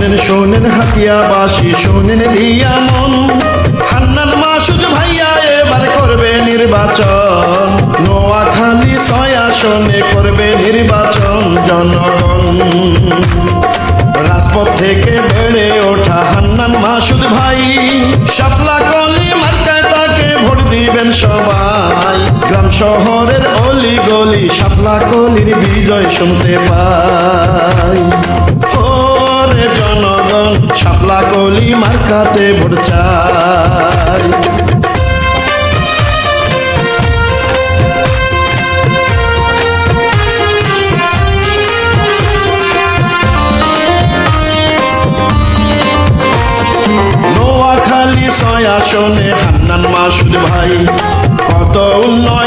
শোনেন শোনেন হাতিয়াবাসী, শোনেন রিয়া মন। হান্নান মাসুদ ভাইয়া এবার করবে নির্বাচন। নোয়াখালী ছয় আসনে করবে নির্বাচন জনগণ। রাজপথ থেকে বেড়ে ওঠা হান্নান মাসুদ ভাই, শাপলা কলি মার্কায় তাকে ভোট দিবেন সবাই। গ্রাম শহরের অলি গলি শাপলা কলির বিজয় শুনতে জনগণ শাপলা কলি মার্কাতে ভোট চাই। ছয় আসনে হান্নান মাসুদ ভাই কত উন্নয়ন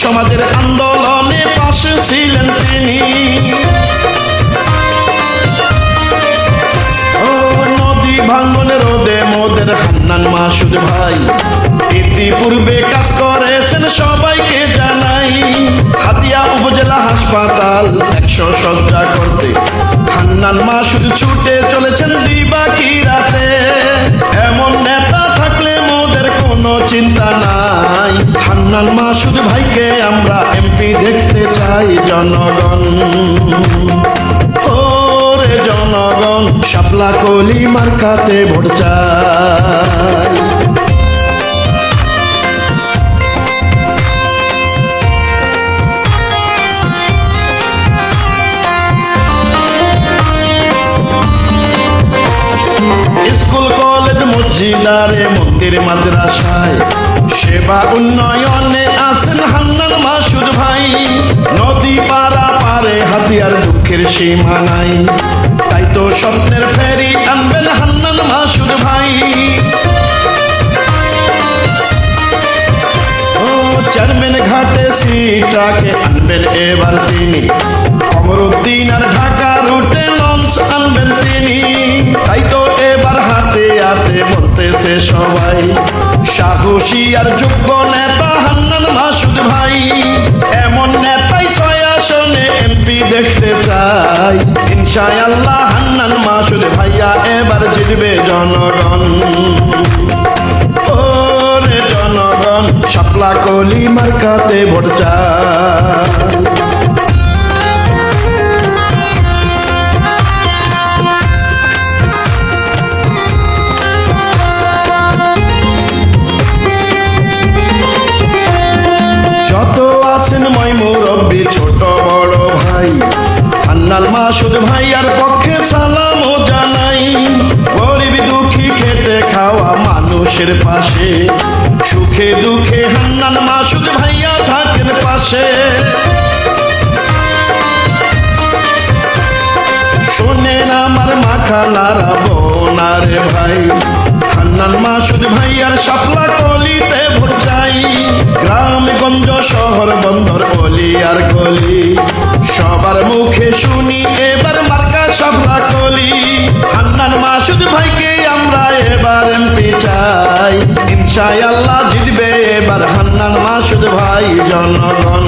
সমাজের আন্দোলনে পাশে ছিলেন তিনি। নদী মোদের হান্নান মাসুদ ভাই, ইতিপূর্বে কাজ করেছেন সবাইকে জানাই। হাতিয়া উপজেলা হাসপাতাল একশো সজ্জা করতে হান্নান মাসুদ ছুটে চলেছেন দিবা কি রাতে। এমন নেতা থাকলে মোদের কোনো চিন্তা নাই। হান্নান মাসুদ ভাইকে আমরা এমপি দেখতে চাই জনগণ। ওরে জনগণ, শাপলা কলি মার্কাতে ভোট চাই। স্কুল, কলেজ মসজিদারে মন্দির, মাদ্রাসায় সেবা উন্নয়নে আছেন হান্নান মাসুদ ভাই। নদী পারা পারে হাতিয়ার দুঃখের সীমা নাই। তাই তো স্বপ্নের ফেরি আনবেন হান্নান মাসুদ ভাই। ও চেয়ারম্যান ঘাটে সিটাকে আনবেন এবার তিনি। কমরুদ্দিন আর ঢাকা রুটে লঞ্চ আনবেন তিনি। তাই তো এবার হাতে হাতে বলতেছে সবাই। সাহসী আর যোগ্য নেতা হান্নান মাসুদ ভাই। এমন নেতাই ছয় আসনে এমপি দেখতে চাই। ইনশাআল্লাহ আল্লাহ হান্নান মাসুদ ভাইয়া এবার জিতবে জনগণ। ওরে জনগণ, শাপলা কলি মার্কাতে ভোট চাই। মাসুদ ভাইয়ার পক্ষে সালাম ও জানাই। গরিব দুঃখী খেতে খাওয়া মানুষের পাশে। সুখে দুঃখে হান্নান মাসুদ ভাইয়া থাকেন পাশে। শোনেন আমার মাখালারা বোনারে ভাই। হান্নান মাসুদ ভাইয়ার শাপলা কলিতে ভোট যাই গ্রাম, গঞ্জ, শহর, বন্দর, অলি আর গলি। সবার মুখে শুনি মাসুদ ভাইকে আমরা এবার এমপি চাই। ইনশাআল্লাহ জিতবে এবার হান্নান মাসুদ ভাই জনগণ।